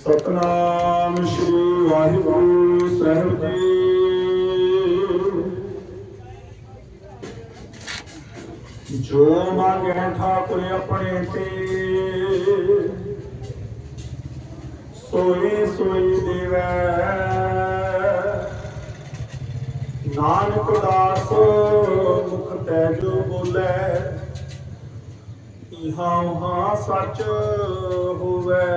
ਸਤਨਾਮ ਸ੍ਰੀ ਵਾਹਿਗੁਰੂ ਸਾਹਿਬ ਜੀ। ਜੋ ਮੰਗੈ ਠਾਕੁਰ ਆਪਣੇ ਤੇ, ਸੋਈ ਸੋਈ ਦੇਵੈ। ਨਾਨਕ ਦਾਸ ਮੁਖ ਤੈ ਜੋ ਬੋਲੇ, ਇਹਾਂ ਉਹਾਂ ਸੱਚ ਹੋਵੇ।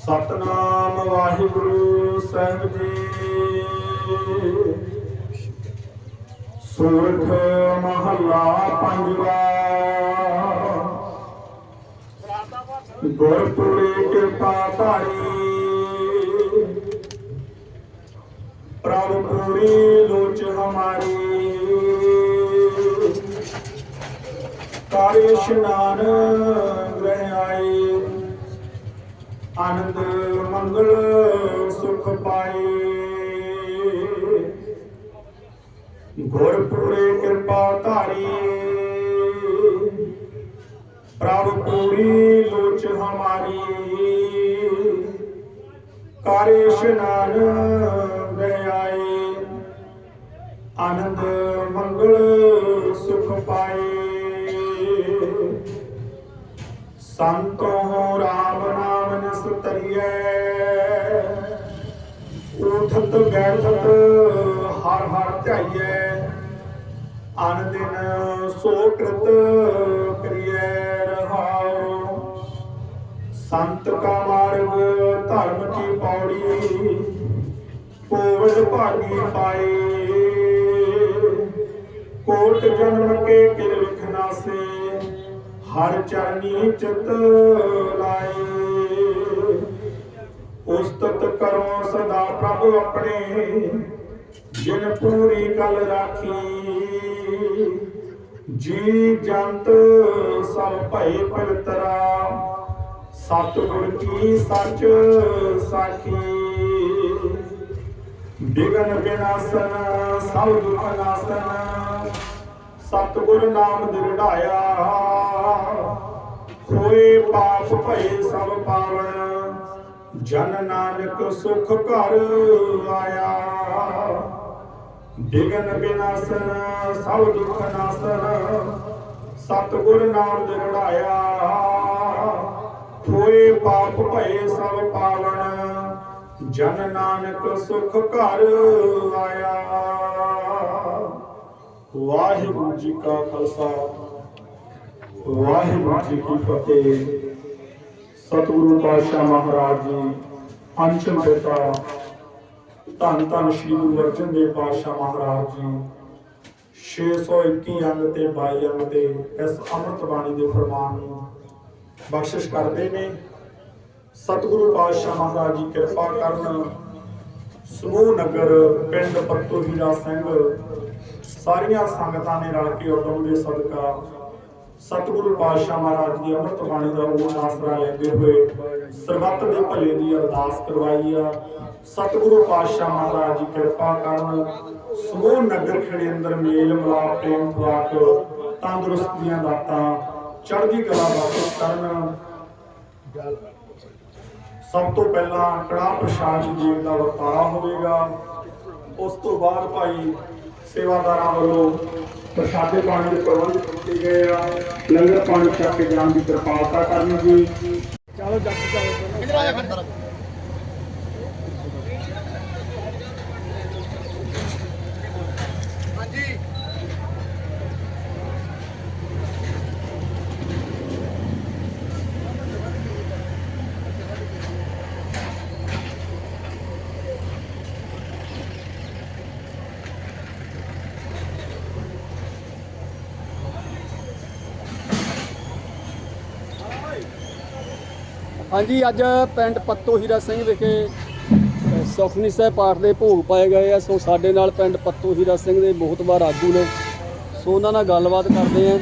ਸਤਨਾਮ ਵਾਹਿਗੁਰੂ ਸਾਹਿਬ ਜੀ। ਸੂਰਠ ਮਹੱਲਾ ਪੰਜਵਾ। ਗੁਰਪੁਰੇ ਕਿਰਪਾ ਧਾਰੀ। ਪ੍ਰਭ ਪੂਰੀ ਲੋਚ ਹਮਾਰੀ। ਕਾਰੇ ਇਸ਼ਨਾਨ ਆਨੰਦ ਮੰਗਲ ਸੁਖ ਪਾਏ। ਗੁਰਪੁਰੇ ਕਿਰਪਾ ਧਾਰੀ ਪ੍ਰਭ ਪੂਰੀ ਲੋਚ ਹਮਾਰੀ ਕਾਰੇ ਇਸ਼ਨਾਨ ਉਠਤ ਬੈਠਤ ਹਰ ਹਰ ਧਿਆਈਐ ਅਨ ਦਿਨ ਸੋ ਕ੍ਰਿਤ ਕਰੀਐ ਰਹਾਉ। ਸੰਤ ਕਾ ਮਾਰਗ, ਧਰਮ ਕੀ ਪੌੜੀ ਕੋਵਿਡ ਭਾਗੀ ਪਾਏ ਕੋਟ ਜਨਮ ਕੇ ਕਿਲ ਲਿਖਨਾ ਹਰ ਚਰਨੀ ਚਿਤ ਪ੍ਰਭ ਆਪਣੇ ਜਿਨ ਪੂਰੀ ਕਲ ਰਾਖੀ। ਜੀ ਜੰਤ ਸਭ ਭਏ ਪਵਿੱਤਰਾ, ਸਤਿਗੁਰ ਕੀ ਸੱਚ ਸਾਖੀ। ਬਿਗਨ ਬਿਨਾਸਨ, ਸਭ ਦੁਖ ਨਾਸਨ, ਸਤਿਗੁਰ ਨਾਮ ਦਿਰੜਾਇਆ ਹੋਏ ਪਾਪ ਭਏ ਸਭ ਪਾਵਨ। ਜਨ ਨਾਨਕ ਸੁਖ ਘਰ ਆਇਆ। ਬਿਗਨ ਬਿਨਾਸਨ, ਸਭ ਦੁਖ ਨਾਸਨ, ਸਤਿਗੁਰ ਨਾਮ ਦਿਰੜਾਇਆ ਹੋਏ ਪਾਪ ਭਏ ਸਭ ਪਾਵਨ, ਜਨ ਨਾਨਕ ਸੁਖ ਘਰ ਆਇਆ। ਵਾਹਿਗੁਰੂ ਜੀ ਕਾ ਖਾਲਸਾ, ਵਾਹਿਗੁਰੂ ਜੀ ਕੀ ਫਤਿਹ। ਸਤਿਗੁਰੂ ਪਾਤਸ਼ਾਹ ਮਹਾਰਾਜ ਜੀ ਪੰਚਮ ਪਿਤਾ ਧੰਨ ਧੰਨ ਸ਼੍ਰੀ ਗੁਰੂ ਅਰਜਨ ਦੇਵ ਪਾਤਸ਼ਾਹ ਮਹਾਰਾਜ ਜੀ 621 ਅੰਗ ਤੇ 22 ਅੰਗ ਤੇ ਇਸ ਅੰਮ੍ਰਿਤ ਬਾਣੀ ਦੇ ਫਰਮਾਨ ਨੂੰ ਬਖਸ਼ਿਸ਼ ਕਰਦੇ ਨੇ। ਸਤਿਗੁਰੂ ਪਾਤਸ਼ਾਹ ਮਹਾਰਾਜ ਜੀ, ਕਿਰਪਾ ਕਰਨ ਸਮੂਹ ਨਗਰ, ਪਿੰਡ ਪੱਤੋ ਹੀਰਾ ਸਿੰਘ, ਸਾਰੀਆਂ ਸੰਗਤਾਂ ਨੇ ਰਲ ਕੇ ਉਦਮ ਦੇ ਸਦਕਾ ਸਤਿਗੁਰੂ ਪਾਤਸ਼ਾਹ ਮਹਾਰਾਜ ਦੀ ਅੰਮ੍ਰਿਤ ਬਾਣੀ ਦਾ ਉਹ ਆਸਰਾ ਲੈਂਦੇ ਹੋਏ ਸਰਬੱਤ ਦੇ ਭਲੇ ਦੀ ਅਰਦਾਸ ਕਰਵਾਈ ਆ। ਸਤਿਗੁਰੂ ਪਾਤਸ਼ਾਹ ਮਹਾਰਾਜ ਜੀ ਕਿਰਪਾ ਕਰਨ ਸਮੂਹ ਨਗਰ ਖੇੜੇ ਅੰਦਰ ਮੇਲ ਮਿਲਾਪ, ਪ੍ਰੇਮ ਖੁਰਾਕ ਤੰਦਰੁਸਤੀਆਂ ਦਾਤਾਂ ਚੜ੍ਹਦੀ ਕਲਾ ਬਖਸ਼ ਕਰਨ। ਸਭ ਤੋਂ ਪਹਿਲਾਂ ਕੜਾ ਪ੍ਰਸ਼ਾਦ ਜੀ ਦਾ ਵਰਤਾਰਾ ਹੋਵੇਗਾ। ਉਸ ਤੋਂ ਬਾਅਦ ਭਾਈ ਸੇਵਾਦਾਰਾਂ ਵੱਲੋਂ ਪ੍ਰਸ਼ਾਦੇ ਪਾਣੀ ਦੇ ਪ੍ਰਬੰਧ ਕੀਤੇ ਗਏ ਆ। ਲੰਗਰ ਪਾਣੀ ਛਕ ਕੇ ਜਾਣ ਦੀ ਕਿਰਪਾਲਤਾ ਕਰਨੀ ਜੀ। ਹਾਂਜੀ, ਅੱਜ ਪਿੰਡ ਪੱਤੋ ਹੀਰਾ ਸਿੰਘ ਵਿਖੇ ਸੁਖਨੀ ਸਾਹਿਬ ਪਾਠ ਦੇ ਭੋਗ ਪਾਏ ਗਏ ਆ। ਸੋ ਸਾਡੇ ਨਾਲ ਪਿੰਡ ਪੱਤੋ ਹੀਰਾ ਸਿੰਘ ਦੇ ਬਹੁਤ ਵਾਰ ਆਗੂ ਨੇ। ਸੋ ਉਹਨਾਂ ਨਾਲ ਗੱਲਬਾਤ ਕਰਦੇ ਆ।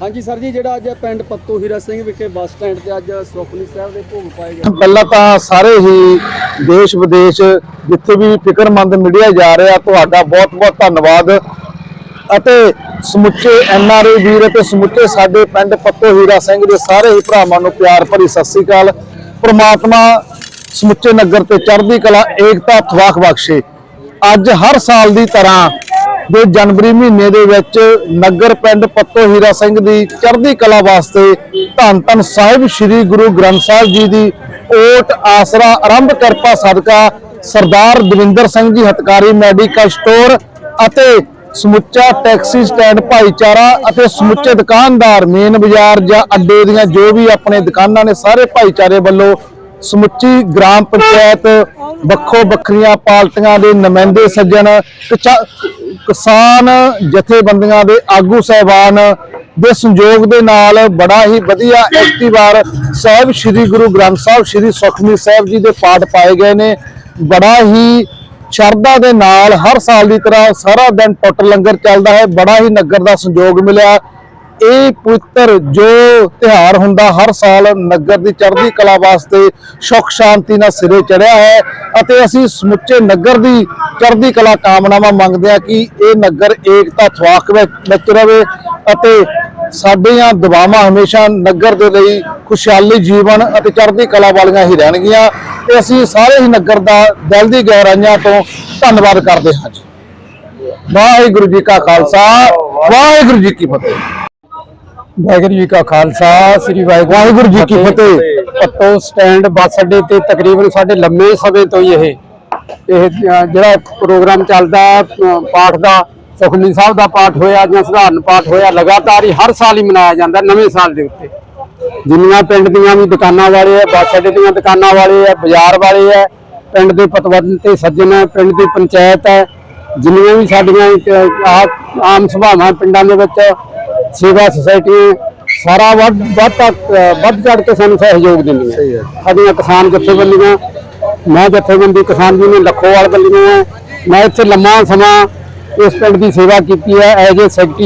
ਹਾਂਜੀ ਸਰ ਜੀ, ਜਿਹੜਾ ਅੱਜ ਪਿੰਡ ਪੱਤੋ ਹੀਰਾ ਸਿੰਘ ਵਿਖੇ ਬੱਸ ਸਟੈਂਡ ਤੇ ਅੱਜ ਸੁਖਨੀ ਸਾਹਿਬ ਦੇ ਭੋਗ ਪਾਏ ਗਏ ਪਹਿਲਾਂ ਤਾਂ ਸਾਰੇ ਹੀ ਦੇਸ਼ ਵਿਦੇਸ਼ ਜਿੱਥੇ ਵੀ ਫਿਕਰਮੰਦ ਮੀਡੀਆ ਜਾ ਰਿਹਾ, ਤੁਹਾਡਾ ਬਹੁਤ ਬਹੁਤ ਧੰਨਵਾਦ। ਅਤੇ ਸਮੁੱਚੇ ਐਨਆਰਆਈ ਵੀਰ ਅਤੇ ਸਮੁੱਚੇ ਸਾਡੇ ਪਿੰਡ ਪੱਤੋ ਹੀਰਾ ਸਿੰਘ ਦੇ ਸਾਰੇ ਹੀ ਭਰਾਵਾਂ ਨੂੰ ਪਿਆਰ ਭਰੀ ਸਤਿ ਸ੍ਰੀ ਅਕਾਲ। ਪ੍ਰਮਾਤਮਾ ਸਮੁੱਚੇ ਨਗਰ ਤੇ ਚੜ੍ਹਦੀ ਕਲਾ, ਏਕਤਾ ਤਵਾਖ ਬਖਸ਼ੇ। ਅੱਜ ਹਰ ਸਾਲ ਦੀ ਤਰ੍ਹਾਂ ਦੇ ਜਨਵਰੀ ਮਹੀਨੇ ਦੇ ਵਿੱਚ ਨਗਰ ਪਿੰਡ ਪੱਤੋ ਹੀਰਾ ਸਿੰਘ ਦੀ ਚੜ੍ਹਦੀ ਕਲਾ ਵਾਸਤੇ ਧੰਨ ਧੰਨ ਸਾਹਿਬ ਸ੍ਰੀ ਗੁਰੂ ਗ੍ਰੰਥ ਸਾਹਿਬ ਜੀ ਦੀ ਓਟ ਆਸਰਾ ਆਰੰਭ ਕਿਰਪਾ ਸਦਕਾ ਸਰਦਾਰ ਦਵਿੰਦਰ ਸਿੰਘ ਜੀ ਹਤਕਾਰੀ ਮੈਡੀਕਲ ਸਟੋਰ ਅਤੇ ਸਮੁੱਚਾ ਟੈਕਸੀ ਸਟੈਂਡ, ਭਾਈਚਾਰਾ ਅਤੇ ਸਮੁੱਚੇ ਦੁਕਾਨਦਾਰ, ਮੇਨ ਬਾਜ਼ਾਰ ਜਾਂ ਅੱਡੇ ਦੀਆਂ ਜੋ ਵੀ ਆਪਣੇ ਦੁਕਾਨਾਂ ਨੇ, ਸਾਰੇ ਭਾਈਚਾਰੇ ਵੱਲੋਂ ਸਮੁੱਚੀ ਗ੍ਰਾਮ ਪੰਚਾਇਤ ਵੱਖੋ ਵੱਖਰੀਆਂ ਪਾਰਟੀਆਂ ਦੇ ਨੁਮਾਇੰਦੇ ਸੱਜਣ, ਕਿਚਾ- ਕਿਸਾਨ ਜਥੇਬੰਦੀਆਂ ਦੇ ਆਗੂ ਸਹਿਬਾਨ ਦੇ ਸੰਯੋਗ ਦੇ ਨਾਲ ਬੜਾ ਹੀ ਵਧੀਆ ਐਕਟਿਵਾਰ ਸਾਹਿਬ ਸ੍ਰੀ ਗੁਰੂ ਗ੍ਰੰਥ ਸਾਹਿਬ, ਸ੍ਰੀ ਸੁਖਮਨੀ ਸਾਹਿਬ ਜੀ ਦੇ ਪਾਠ ਪਾਏ ਗਏ ਨੇ। ਬੜਾ ਹੀ ਸ਼ਰਧਾ ਦੇ ਨਾਲ ਹਰ ਸਾਲ ਦੀ ਤਰ੍ਹਾਂ ਸਾਰਾ ਦਿਨ ਟੁੱਟ ਲੰਗਰ ਚੱਲਦਾ ਹੈ, ਬੜਾ ਹੀ ਨਗਰ ਦਾ ਸੰਯੋਗ ਮਿਲਿਆ। ਇਹ ਪਵਿੱਤਰ ਜੋ ਤਿਹਾਰ ਹੁੰਦਾ, ਹਰ ਸਾਲ ਨਗਰ ਦੀ ਚੜ੍ਹਦੀ ਕਲਾ ਵਾਸਤੇ ਸੁਖ ਸ਼ਾਂਤੀ ਨਾਲ ਸਿਰੇ ਚੜਿਆ ਹੈ ਅਤੇ ਅਸੀਂ ਸਮੁੱਚੇ ਨਗਰ ਦੀ ਚੜ੍ਹਦੀ ਕਲਾ ਕਾਮਨਾਵਾਂ ਮੰਗਦੇ ਹਾਂ ਕਿ ਇਹ ਨਗਰ ਏਕਤਾ ਥਵਾਕ ਵਿੱਚ ਵਿੱਚ ਰਵੇ ਅਤੇ ਸਾਡੀਆਂ ਦੁਆਵਾਂ ਹਮੇਸ਼ਾ ਨਗਰ ਦੇ ਲਈ ਖੁਸ਼ਹਾਲੀ ਜੀਵਨ ਅਤੇ ਚੜ੍ਹਦੀ ਕਲਾ ਵਾਲੀਆਂ ਹੀ ਰਹਿਣਗੀਆਂ। ਤੇ ਅਸੀਂ ਸਾਰੇ ਹੀ ਨਗਰ ਦਾ ਦਿਲ ਦੀ ਗਹਿਰਾਈਆਂ ਤੋਂ ਧੰਨਵਾਦ ਕਰਦੇ ਹਾਂ ਜੀ। ਵਾਹਿਗੁਰੂ ਜੀ ਕਾ ਖਾਲਸਾ ਵਾਹਿਗੁਰੂ ਜੀ ਕੀ ਫਤਿਹ। ਵਾਹਿਗੁਰੂ ਜੀ ਕਾ ਖਾਲਸਾ ਸ੍ਰੀ ਵਾਹਿਗੁਰੂ ਜੀ ਕੀ ਫਤਿਹ। ਪੱਤੋ ਸਟੈਂਡ ਬੱਸ ਅੱਡੇ ਤੇ ਤਕਰੀਬਨ ਸਾਡੇ ਲੰਮੇ ਸਮੇਂ ਤੋਂ ਹੀ ਇਹ ਇਹ ਜਿਹੜਾ ਪ੍ਰੋਗਰਾਮ ਚੱਲਦਾ ਪਾਠ ਦਾ ਸੁਖਮਨੀ ਸਾਹਿਬ ਦਾ ਪਾਠ ਹੋਇਆ ਜਾਂ ਸਧਾਰਨ ਪਾਠ ਹੋਇਆ ਲਗਾਤਾਰ ਹੀ ਹਰ ਸਾਲ ਹੀ ਮਨਾਇਆ ਜਾਂਦਾ ਨਵੇਂ ਸਾਲ ਦੇ ਉੱਤੇ। ਜਿੰਨੀਆਂ ਪਿੰਡ ਦੀਆਂ ਵੀ ਦੁਕਾਨਾਂ ਵਾਲੇ ਆ ਬੱਸ ਅੱਡੇ ਦੀਆਂ ਦੁਕਾਨਾਂ ਵਾਲੇ ਆ ਬਾਜ਼ਾਰ ਵਾਲੇ ਆ ਪਿੰਡ ਦੇ ਪਤਵੰਤ ਤੇ ਸੱਜਣ ਆ ਪਿੰਡ ਦੀ ਪੰਚਾਇਤ ਹੈ ਜਿੰਨੀਆਂ ਵੀ ਸਾਡੀਆਂ ਆਮ ਸਭਾਵਾਂ ਪਿੰਡਾਂ ਦੇ ਵਿੱਚ ਸੇਵਾ ਸੁਸਾਇਟੀ ਸਾਰਾ ਵੱਧ ਵੱਧ ਵੱਧ ਚੜ ਕੇ ਸਾਨੂੰ ਸਹਿਯੋਗ ਦਿੰਦੀਆਂ। ਸਾਡੀਆਂ ਕਿਸਾਨ ਜਥੇਬੰਦੀਆਂ ਮੈਂ ਜਥੇਬੰਦੀ ਕਿਸਾਨ ਯੂਨੀਅਨ ਲੱਖੋਵਾਲ ਵੱਲੀਆਂ ਹੈ ਮੈਂ ਇੱਥੇ ਲੰਮਾ ਸਮਾਂ ਇਸ ਪਿੰਡ ਦੀ ਸੇਵਾ ਕੀਤੀ ਹੈ ਐਜ ਏ ਸੈਕਟਰੀ